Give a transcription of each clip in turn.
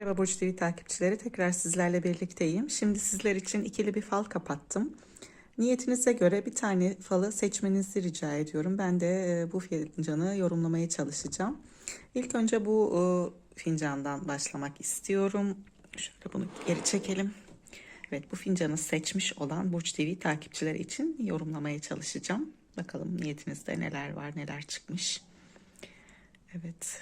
Merhaba Burç TV takipçileri tekrar sizlerle birlikteyim. Şimdi sizler için ikili bir fal kapattım. Niyetinize göre bir tane falı seçmenizi rica ediyorum. Ben de e, bu fincanı yorumlamaya çalışacağım. İlk önce bu e, fincandan başlamak istiyorum. Şöyle bunu geri çekelim. Evet bu fincanı seçmiş olan Burç TV takipçileri için yorumlamaya çalışacağım. Bakalım niyetinizde neler var neler çıkmış. Evet.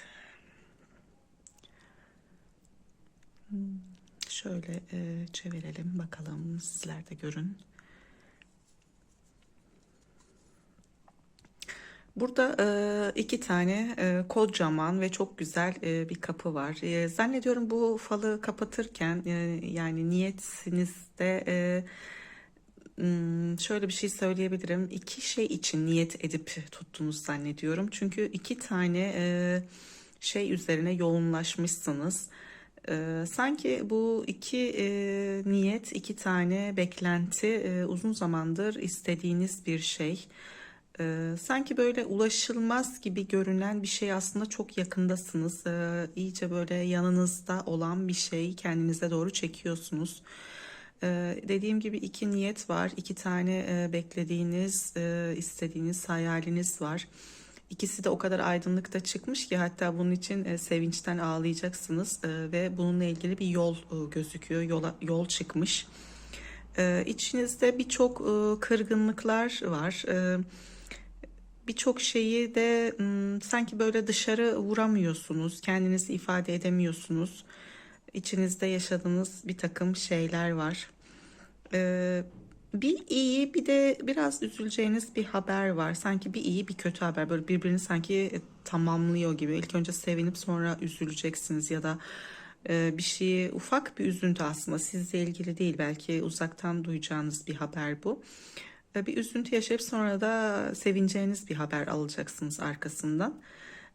Şöyle e, çevirelim bakalım sizler de görün. Burada e, iki tane e, kocaman ve çok güzel e, bir kapı var. E, zannediyorum bu falı kapatırken e, yani niyetinizde e, hmm, şöyle bir şey söyleyebilirim. İki şey için niyet edip tuttuğunuzu zannediyorum. Çünkü iki tane e, şey üzerine yoğunlaşmışsınız. Ee, sanki bu iki e, niyet, iki tane beklenti e, uzun zamandır istediğiniz bir şey. Ee, sanki böyle ulaşılmaz gibi görünen bir şey aslında çok yakındasınız. Ee, iyice böyle yanınızda olan bir şey kendinize doğru çekiyorsunuz. Ee, dediğim gibi iki niyet var, iki tane e, beklediğiniz, e, istediğiniz hayaliniz var. İkisi de o kadar aydınlıkta çıkmış ki hatta bunun için e, sevinçten ağlayacaksınız e, ve bununla ilgili bir yol e, gözüküyor. Yola, yol çıkmış. İçinizde birçok kırgınlıklar var. Birçok şeyi de sanki böyle dışarı vuramıyorsunuz. Kendinizi ifade edemiyorsunuz. İçinizde yaşadığınız bir takım şeyler var. E, bir iyi bir de biraz üzüleceğiniz bir haber var. Sanki bir iyi bir kötü haber. Böyle birbirini sanki tamamlıyor gibi. İlk önce sevinip sonra üzüleceksiniz ya da e, bir şeyi ufak bir üzüntü aslında sizle ilgili değil. Belki uzaktan duyacağınız bir haber bu. E, bir üzüntü yaşayıp sonra da sevineceğiniz bir haber alacaksınız arkasından.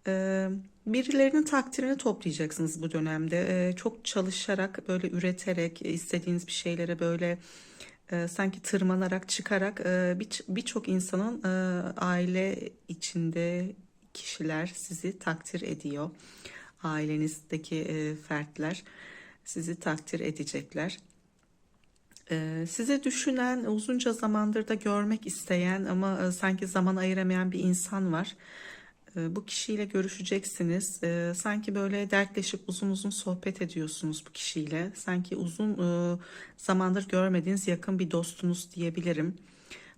E, birilerinin takdirini toplayacaksınız bu dönemde. E, çok çalışarak böyle üreterek istediğiniz bir şeylere böyle e, sanki tırmanarak çıkarak e, bir- birçok insanın e, aile içinde kişiler sizi takdir ediyor. Ailenizdeki e, fertler sizi takdir edecekler. E, size düşünen, uzunca zamandır da görmek isteyen ama e, sanki zaman ayıramayan bir insan var. E, Bu kişiyle görüşeceksiniz. E, Sanki böyle dertleşip uzun uzun sohbet ediyorsunuz bu kişiyle. Sanki uzun e, zamandır görmediğiniz yakın bir dostunuz diyebilirim.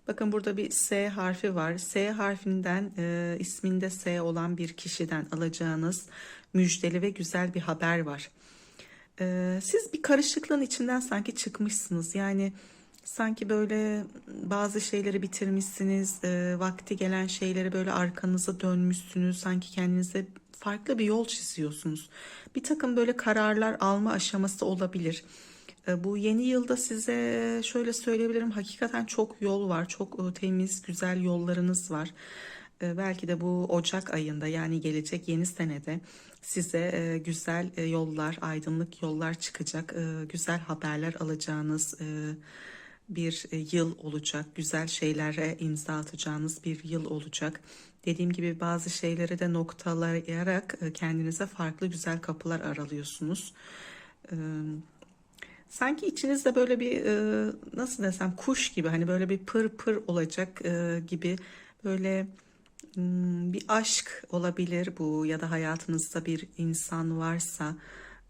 Bakın burada bir S harfi var. S harfinden e, isminde S olan bir kişiden alacağınız müjdeli ve güzel bir haber var. Ee, siz bir karışıklığın içinden sanki çıkmışsınız. Yani sanki böyle bazı şeyleri bitirmişsiniz. e, vakti gelen şeyleri böyle arkanıza dönmüşsünüz. Sanki kendinize farklı bir yol çiziyorsunuz. Bir takım böyle kararlar alma aşaması olabilir. E, Bu yeni yılda size şöyle söyleyebilirim. Hakikaten çok yol var. Çok e, temiz, güzel yollarınız var. E, Belki de bu Ocak ayında yani gelecek yeni senede size güzel yollar, aydınlık yollar çıkacak. Güzel haberler alacağınız bir e, yıl olacak. Güzel şeylere imza atacağınız bir yıl olacak. Dediğim gibi bazı şeyleri de noktalayarak e, kendinize farklı güzel kapılar aralıyorsunuz. Sanki içinizde böyle bir e, nasıl desem kuş gibi hani böyle bir pır pır olacak gibi böyle hmm, bir aşk olabilir bu ya da hayatınızda bir insan varsa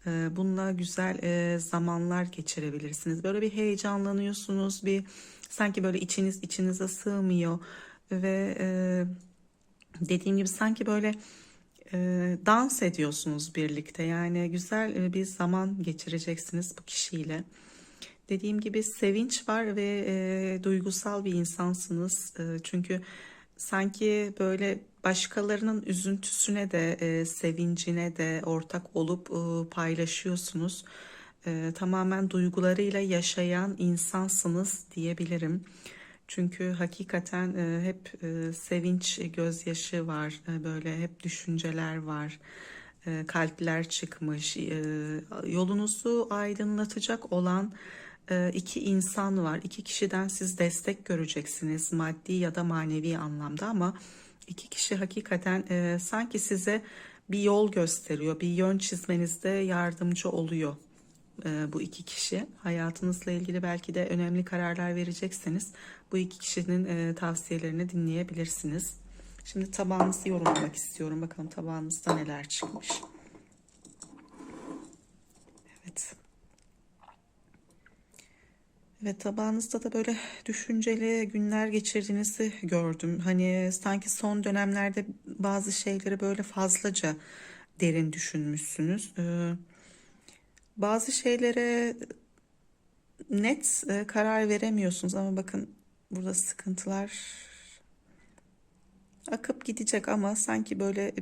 bununla güzel e, zamanlar geçirebilirsiniz. Böyle bir heyecanlanıyorsunuz bir sanki böyle içiniz içinize sığmıyor ve e, dediğim gibi sanki böyle e, dans ediyorsunuz birlikte. Yani güzel bir zaman geçireceksiniz bu kişiyle. Dediğim gibi sevinç var ve duygusal bir insansınız. Çünkü sanki böyle başkalarının üzüntüsüne de e, sevincine de ortak olup e, paylaşıyorsunuz. E, tamamen duygularıyla yaşayan insansınız diyebilirim. Çünkü hakikaten e, hep e, sevinç gözyaşı var, e, böyle hep düşünceler var, e, kalpler çıkmış, e, yolunuzu aydınlatacak olan e, iki insan var. İki kişiden siz destek göreceksiniz maddi ya da manevi anlamda ama iki kişi hakikaten e, sanki size bir yol gösteriyor, bir yön çizmenizde yardımcı oluyor e, bu iki kişi. Hayatınızla ilgili belki de önemli kararlar verecekseniz bu iki kişinin e, tavsiyelerini dinleyebilirsiniz. Şimdi tabağınızı yorumlamak istiyorum. Bakalım tabağınızda neler çıkmış. Evet. Ve tabağınızda da böyle düşünceli günler geçirdiğinizi gördüm. Hani sanki son dönemlerde bazı şeyleri böyle fazlaca derin düşünmüşsünüz. Ee, bazı şeylere net e, karar veremiyorsunuz ama bakın burada sıkıntılar akıp gidecek ama sanki böyle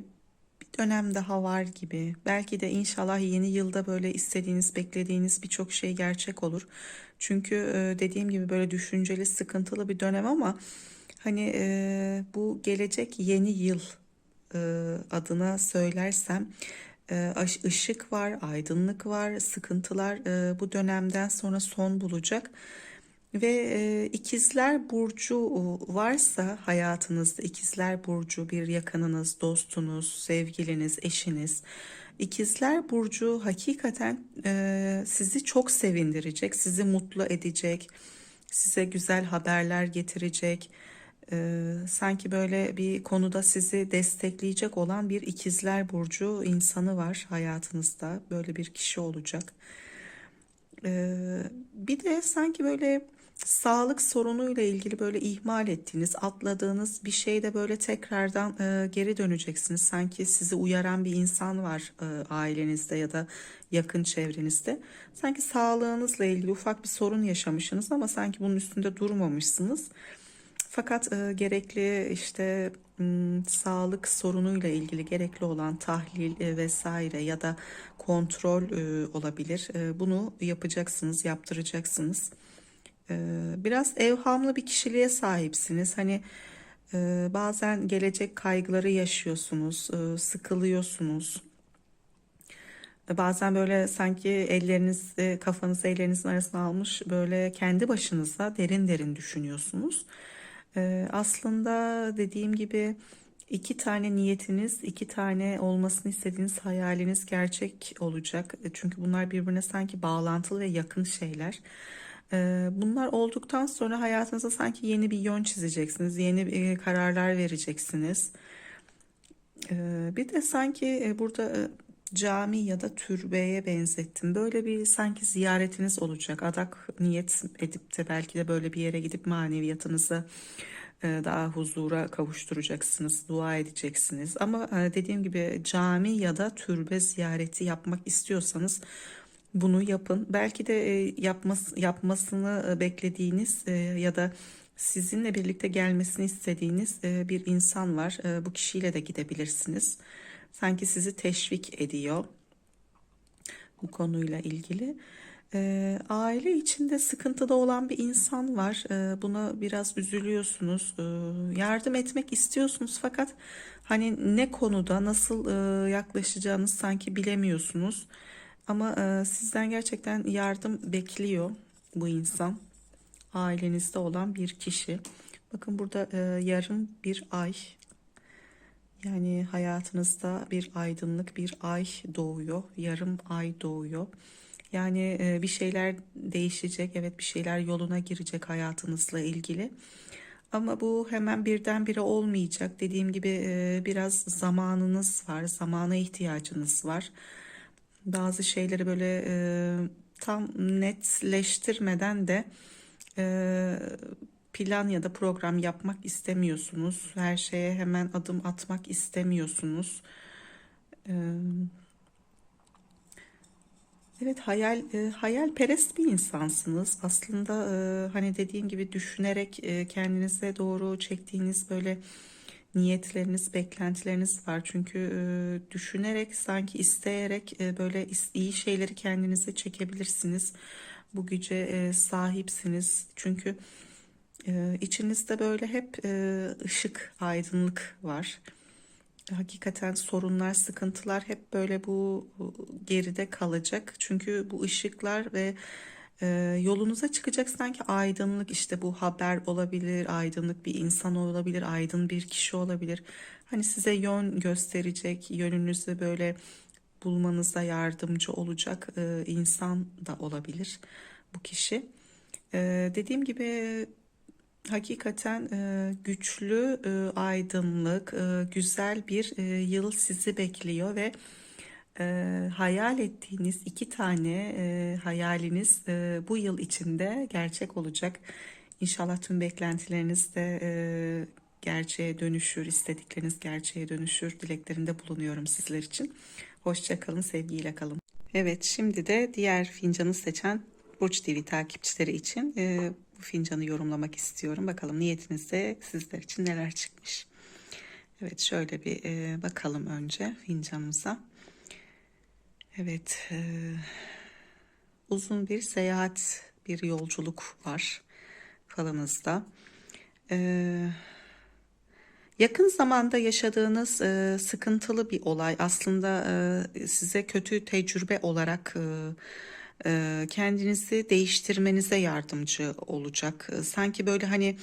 dönem daha var gibi. Belki de inşallah yeni yılda böyle istediğiniz, beklediğiniz birçok şey gerçek olur. Çünkü e, dediğim gibi böyle düşünceli, sıkıntılı bir dönem ama hani e, bu gelecek yeni yıl e, adına söylersem ışık var, aydınlık var, sıkıntılar bu dönemden sonra son bulacak. Ve e, ikizler burcu varsa hayatınızda ikizler burcu bir yakınınız, dostunuz, sevgiliniz, eşiniz. İkizler burcu hakikaten e, sizi çok sevindirecek, sizi mutlu edecek, size güzel haberler getirecek. E, sanki böyle bir konuda sizi destekleyecek olan bir ikizler burcu insanı var hayatınızda. Böyle bir kişi olacak. E, bir de sanki böyle sağlık sorunuyla ilgili böyle ihmal ettiğiniz, atladığınız bir şeyde böyle tekrardan e, geri döneceksiniz. Sanki sizi uyaran bir insan var e, ailenizde ya da yakın çevrenizde. Sanki sağlığınızla ilgili ufak bir sorun yaşamışsınız ama sanki bunun üstünde durmamışsınız. Fakat e, gerekli işte sağlık sorunuyla ilgili gerekli olan tahlil e, vesaire ya da kontrol e, olabilir. E, bunu yapacaksınız, yaptıracaksınız. Ee, biraz evhamlı bir kişiliğe sahipsiniz. Hani e, bazen gelecek kaygıları yaşıyorsunuz, e, sıkılıyorsunuz. Bazen böyle sanki elleriniz, e, kafanızı ellerinizin arasına almış böyle kendi başınıza derin derin düşünüyorsunuz. Aslında dediğim gibi iki tane niyetiniz, iki tane olmasını istediğiniz hayaliniz gerçek olacak. Çünkü bunlar birbirine sanki bağlantılı ve yakın şeyler. Bunlar olduktan sonra hayatınıza sanki yeni bir yön çizeceksiniz, yeni bir kararlar vereceksiniz. Bir de sanki burada cami ya da türbeye benzettim. Böyle bir sanki ziyaretiniz olacak. Adak niyet edip de belki de böyle bir yere gidip maneviyatınızı daha huzura kavuşturacaksınız, dua edeceksiniz. Ama dediğim gibi cami ya da türbe ziyareti yapmak istiyorsanız bunu yapın. Belki de e, yapması, yapmasını e, beklediğiniz e, ya da sizinle birlikte gelmesini istediğiniz bir insan var. Bu kişiyle de gidebilirsiniz. Sanki sizi teşvik ediyor bu konuyla ilgili. aile içinde sıkıntıda olan bir insan var. buna biraz üzülüyorsunuz. yardım etmek istiyorsunuz fakat hani ne konuda nasıl yaklaşacağınız sanki bilemiyorsunuz. Ama e, sizden gerçekten yardım bekliyor bu insan. Ailenizde olan bir kişi. Bakın burada e, yarım bir ay. Yani hayatınızda bir aydınlık bir ay doğuyor. Yarım ay doğuyor. Yani e, bir şeyler değişecek. Evet bir şeyler yoluna girecek hayatınızla ilgili. Ama bu hemen birdenbire olmayacak. Dediğim gibi e, biraz zamanınız var. Zamana ihtiyacınız var bazı şeyleri böyle e, tam netleştirmeden de e, plan ya da program yapmak istemiyorsunuz. Her şeye hemen adım atmak istemiyorsunuz. E, evet hayal e, hayalperest bir insansınız. Aslında e, hani dediğim gibi düşünerek e, kendinize doğru çektiğiniz böyle niyetleriniz, beklentileriniz var. Çünkü e, düşünerek, sanki isteyerek e, böyle iyi şeyleri kendinize çekebilirsiniz. Bu güce e, sahipsiniz. Çünkü e, içinizde böyle hep e, ışık, aydınlık var. Hakikaten sorunlar, sıkıntılar hep böyle bu geride kalacak. Çünkü bu ışıklar ve Ee, yolunuza çıkacak sanki aydınlık işte bu haber olabilir, aydınlık bir insan olabilir, aydın bir kişi olabilir. Hani size yön gösterecek, yönünüzü böyle bulmanıza yardımcı olacak e, insan da olabilir bu kişi. Ee, dediğim gibi hakikaten e, güçlü, e, aydınlık, güzel bir yıl sizi bekliyor ve e, hayal ettiğiniz iki tane e, hayaliniz e, bu yıl içinde gerçek olacak. İnşallah tüm beklentileriniz de e, gerçeğe dönüşür, istedikleriniz gerçeğe dönüşür. Dileklerinde bulunuyorum sizler için. Hoşça kalın, sevgiyle kalın. Evet, şimdi de diğer fincanı seçen Burç TV takipçileri için e, bu fincanı yorumlamak istiyorum. Bakalım niyetinizde sizler için neler çıkmış. Evet, şöyle bir e, bakalım önce fincanımıza. Evet, e, uzun bir seyahat, bir yolculuk var falınızda. E, yakın zamanda yaşadığınız e, sıkıntılı bir olay aslında e, size kötü tecrübe olarak e, kendinizi değiştirmenize yardımcı olacak. Sanki böyle hani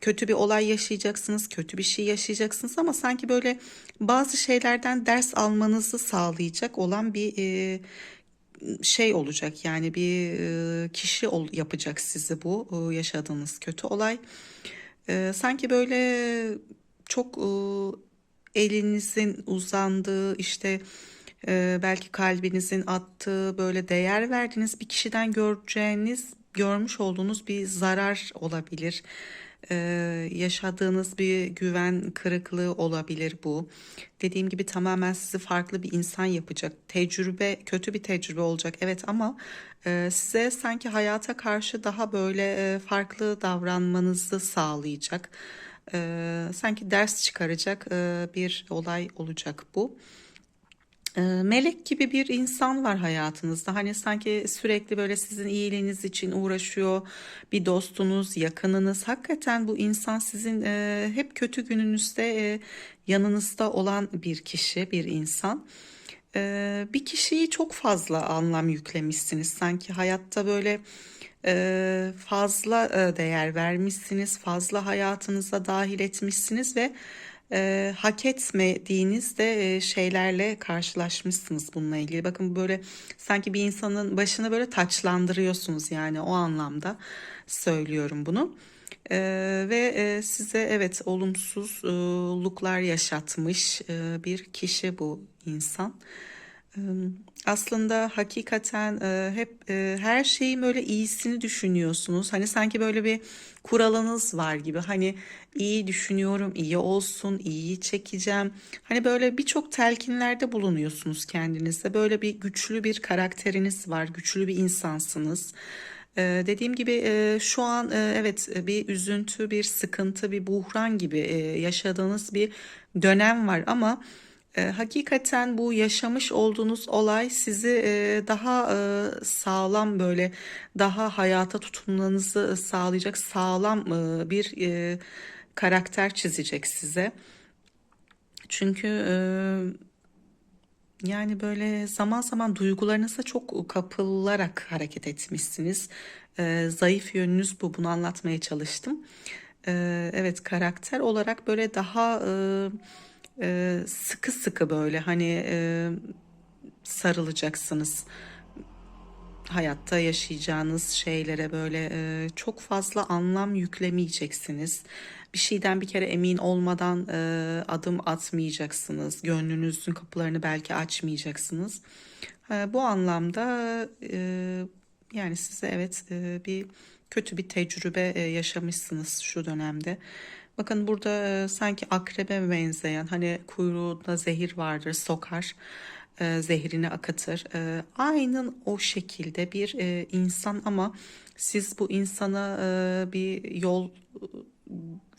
kötü bir olay yaşayacaksınız, kötü bir şey yaşayacaksınız ama sanki böyle bazı şeylerden ders almanızı sağlayacak olan bir şey olacak. Yani bir kişi ol, yapacak sizi bu yaşadığınız kötü olay. Sanki böyle çok elinizin uzandığı işte e, belki kalbinizin attığı böyle değer verdiğiniz bir kişiden göreceğiniz görmüş olduğunuz bir zarar olabilir. Ee, yaşadığınız bir güven kırıklığı olabilir bu. Dediğim gibi tamamen sizi farklı bir insan yapacak. Tecrübe kötü bir tecrübe olacak evet ama e, size sanki hayata karşı daha böyle e, farklı davranmanızı sağlayacak. E, sanki ders çıkaracak e, bir olay olacak bu. E, Melek gibi bir insan var hayatınızda. Hani sanki sürekli böyle sizin iyiliğiniz için uğraşıyor. Bir dostunuz, yakınınız. Hakikaten bu insan sizin e, hep kötü gününüzde e, yanınızda olan bir kişi, bir insan. E, bir kişiyi çok fazla anlam yüklemişsiniz. Sanki hayatta böyle e, fazla değer vermişsiniz, fazla hayatınıza dahil etmişsiniz ve e, hak etmediğiniz de e, şeylerle karşılaşmışsınız bununla ilgili. Bakın böyle sanki bir insanın başını böyle taçlandırıyorsunuz yani o anlamda söylüyorum bunu. E, ve e, size evet olumsuzluklar yaşatmış e, bir kişi bu insan. Aslında hakikaten hep her şeyin böyle iyisini düşünüyorsunuz. Hani sanki böyle bir kuralınız var gibi. Hani iyi düşünüyorum, iyi olsun, iyi çekeceğim. Hani böyle birçok telkinlerde bulunuyorsunuz kendinizde. Böyle bir güçlü bir karakteriniz var, güçlü bir insansınız. Dediğim gibi şu an evet bir üzüntü, bir sıkıntı, bir buhran gibi yaşadığınız bir dönem var ama e, hakikaten bu yaşamış olduğunuz olay sizi e, daha e, sağlam böyle daha hayata tutunmanızı sağlayacak sağlam e, bir e, karakter çizecek size. Çünkü e, yani böyle zaman zaman duygularınıza çok kapılarak hareket etmişsiniz. E, zayıf yönünüz bu. Bunu anlatmaya çalıştım. E, evet karakter olarak böyle daha e, e, sıkı sıkı böyle hani e, sarılacaksınız hayatta yaşayacağınız şeylere böyle e, çok fazla anlam yüklemeyeceksiniz. Bir şeyden bir kere emin olmadan e, adım atmayacaksınız. Gönlünüzün kapılarını belki açmayacaksınız. E, bu anlamda e, yani size evet e, bir kötü bir tecrübe e, yaşamışsınız şu dönemde. Bakın burada e, sanki akrebe benzeyen hani kuyruğunda zehir vardır sokar e, zehrini akıtır. E, aynen o şekilde bir e, insan ama siz bu insana bir yol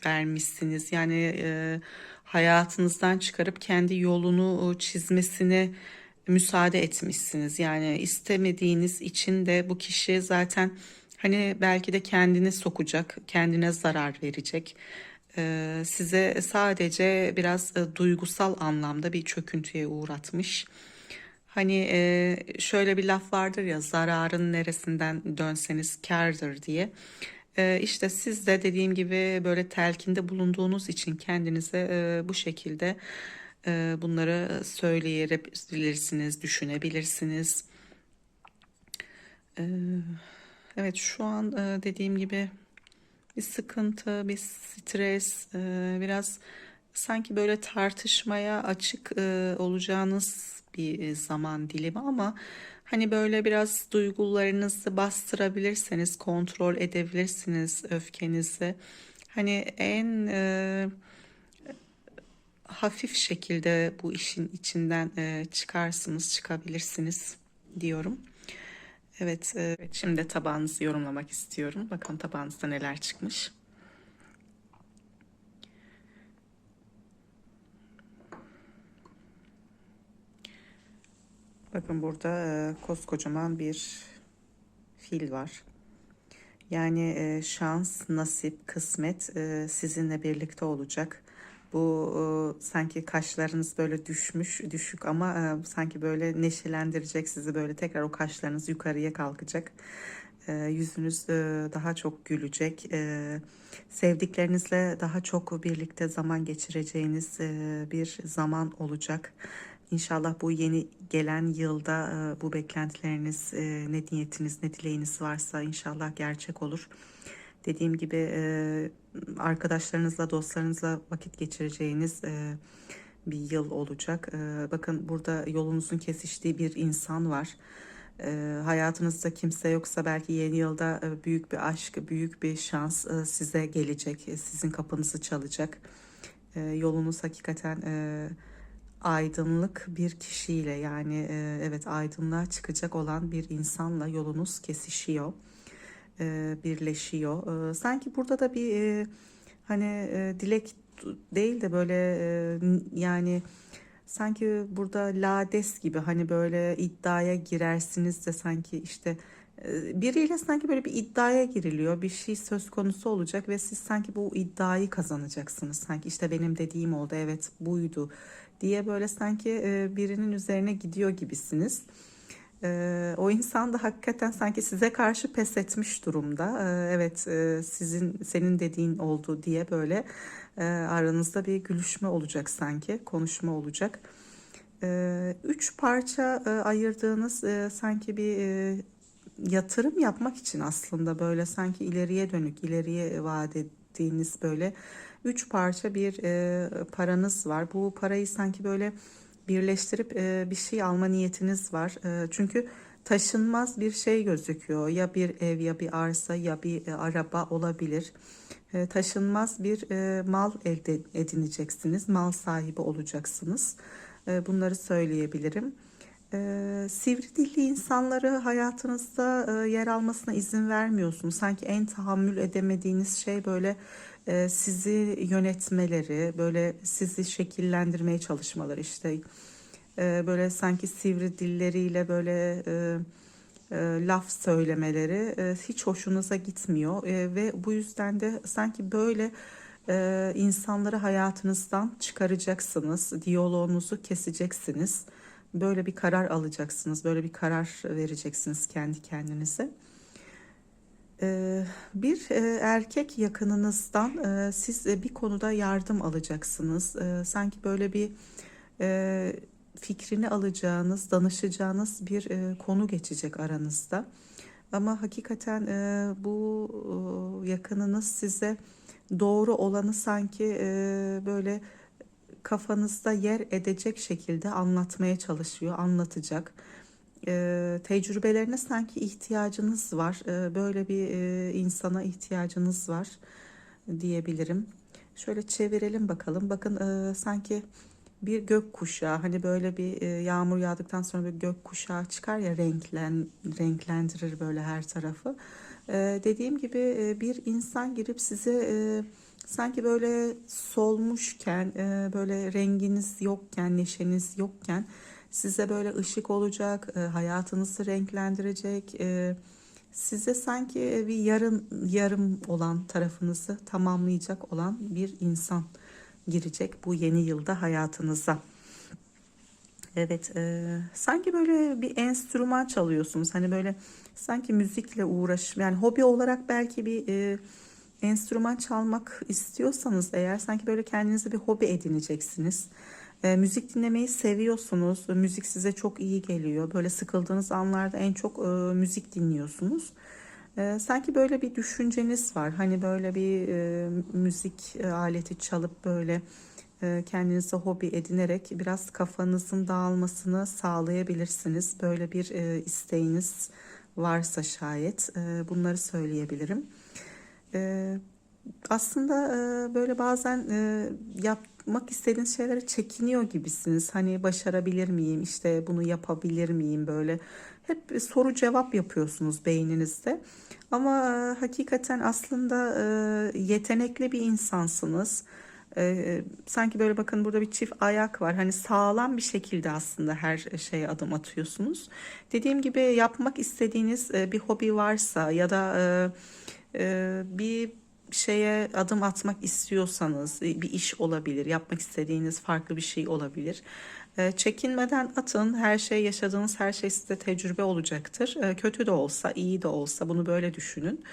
vermişsiniz. Yani hayatınızdan çıkarıp kendi yolunu çizmesine müsaade etmişsiniz. Yani istemediğiniz için de bu kişi zaten hani belki de kendini sokacak, kendine zarar verecek. E, size sadece biraz e, duygusal anlamda bir çöküntüye uğratmış. Hani e, şöyle bir laf vardır ya zararın neresinden dönseniz kârdır diye. İşte siz de dediğim gibi böyle telkinde bulunduğunuz için kendinize bu şekilde bunları söyleyebilirsiniz, düşünebilirsiniz. Evet şu an dediğim gibi bir sıkıntı, bir stres, e, biraz sanki böyle tartışmaya açık e, olacağınız bir zaman dilimi ama hani böyle biraz duygularınızı bastırabilirseniz, kontrol edebilirsiniz öfkenizi. Hani en e, hafif şekilde bu işin içinden e, çıkarsınız, çıkabilirsiniz diyorum. Evet, e, şimdi tabağınızı yorumlamak istiyorum. Bakın tabağınızda neler çıkmış. Bakın burada e, koskocaman bir fil var. Yani e, şans, nasip, kısmet sizinle birlikte olacak. Bu e, sanki kaşlarınız böyle düşmüş, düşük ama e, sanki böyle neşelendirecek sizi böyle tekrar o kaşlarınız yukarıya kalkacak. E, yüzünüz e, daha çok gülecek. E, sevdiklerinizle daha çok birlikte zaman geçireceğiniz e, bir zaman olacak. İnşallah bu yeni gelen yılda e, bu beklentileriniz, e, ne niyetiniz, ne dileğiniz varsa inşallah gerçek olur. Dediğim gibi e, arkadaşlarınızla, dostlarınızla vakit geçireceğiniz bir yıl olacak. Bakın burada yolunuzun kesiştiği bir insan var. Hayatınızda kimse yoksa belki yeni yılda büyük bir aşk, büyük bir şans size gelecek, sizin kapınızı çalacak. Yolunuz hakikaten aydınlık bir kişiyle yani e, evet aydınlığa çıkacak olan bir insanla yolunuz kesişiyor, e, birleşiyor. E, sanki burada da bir e, hani e, dilek değil de böyle e, yani sanki burada lades gibi hani böyle iddiaya girersiniz de sanki işte e, biriyle sanki böyle bir iddiaya giriliyor. Bir şey söz konusu olacak ve siz sanki bu iddiayı kazanacaksınız. Sanki işte benim dediğim oldu evet buydu diye böyle sanki e, birinin üzerine gidiyor gibisiniz. E, o insan da hakikaten sanki size karşı pes etmiş durumda. E, evet sizin senin dediğin oldu diye böyle aranızda bir gülüşme olacak sanki, konuşma olacak. Üç parça ayırdığınız sanki bir yatırım yapmak için aslında böyle sanki ileriye dönük, ileriye vaat ettiğiniz böyle üç parça bir e, paranız var. Bu parayı sanki böyle birleştirip e, bir şey alma niyetiniz var. E, çünkü taşınmaz bir şey gözüküyor. Ya bir ev ya bir arsa ya bir e, araba olabilir. E, taşınmaz bir e, mal elde edineceksiniz. Mal sahibi olacaksınız. E, bunları söyleyebilirim. Ee, sivri dilli insanları hayatınızda e, yer almasına izin vermiyorsunuz. Sanki en tahammül edemediğiniz şey böyle e, sizi yönetmeleri, böyle sizi şekillendirmeye çalışmaları işte e, böyle sanki sivri dilleriyle böyle e, e, laf söylemeleri e, hiç hoşunuza gitmiyor e, ve bu yüzden de sanki böyle e, insanları hayatınızdan çıkaracaksınız, diyaloğunuzu keseceksiniz. Böyle bir karar alacaksınız, böyle bir karar vereceksiniz kendi kendinize. Ee, bir e, erkek yakınınızdan e, siz bir konuda yardım alacaksınız. Sanki böyle bir e, fikrini alacağınız, danışacağınız bir konu geçecek aranızda. Ama hakikaten bu yakınınız size doğru olanı sanki böyle kafanızda yer edecek şekilde anlatmaya çalışıyor, anlatacak. E, tecrübelerine sanki ihtiyacınız var. E, böyle bir e, insana ihtiyacınız var diyebilirim. Şöyle çevirelim bakalım. Bakın e, sanki bir gök kuşağı hani böyle bir e, yağmur yağdıktan sonra bir gök kuşağı çıkar ya renklen renklendirir böyle her tarafı. E, dediğim gibi e, bir insan girip size e, sanki böyle solmuşken e, böyle renginiz yokken neşeniz yokken size böyle ışık olacak, e, hayatınızı renklendirecek, e, size sanki bir yarım yarım olan tarafınızı tamamlayacak olan bir insan girecek bu yeni yılda hayatınıza. Evet, e, sanki böyle bir enstrüman çalıyorsunuz. Hani böyle sanki müzikle uğraş, yani hobi olarak belki bir e, enstrüman çalmak istiyorsanız eğer sanki böyle kendinize bir hobi edineceksiniz. E, müzik dinlemeyi seviyorsunuz. Müzik size çok iyi geliyor. Böyle sıkıldığınız anlarda en çok e, müzik dinliyorsunuz. E, sanki böyle bir düşünceniz var. Hani böyle bir e, müzik e, aleti çalıp böyle e, kendinize hobi edinerek biraz kafanızın dağılmasını sağlayabilirsiniz. Böyle bir e, isteğiniz varsa şayet e, bunları söyleyebilirim. E, aslında e, böyle bazen e, yapmak istediğiniz şeylere çekiniyor gibisiniz. Hani başarabilir miyim? İşte bunu yapabilir miyim? Böyle hep soru cevap yapıyorsunuz beyninizde. Ama e, hakikaten aslında e, yetenekli bir insansınız. E, sanki böyle bakın burada bir çift ayak var. Hani sağlam bir şekilde aslında her şeye adım atıyorsunuz. Dediğim gibi yapmak istediğiniz e, bir hobi varsa ya da e, bir şeye adım atmak istiyorsanız e, bir iş olabilir, yapmak istediğiniz farklı bir şey olabilir. E, Çekinmeden atın. Her şey yaşadığınız her şey size tecrübe olacaktır. E, Kötü de olsa, iyi de olsa bunu böyle düşünün.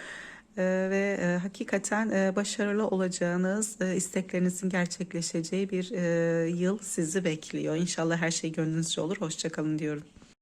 Ve e, hakikaten e, başarılı olacağınız, isteklerinizin gerçekleşeceği bir yıl sizi bekliyor. İnşallah her şey gönlünüzce olur. Hoşça kalın diyorum.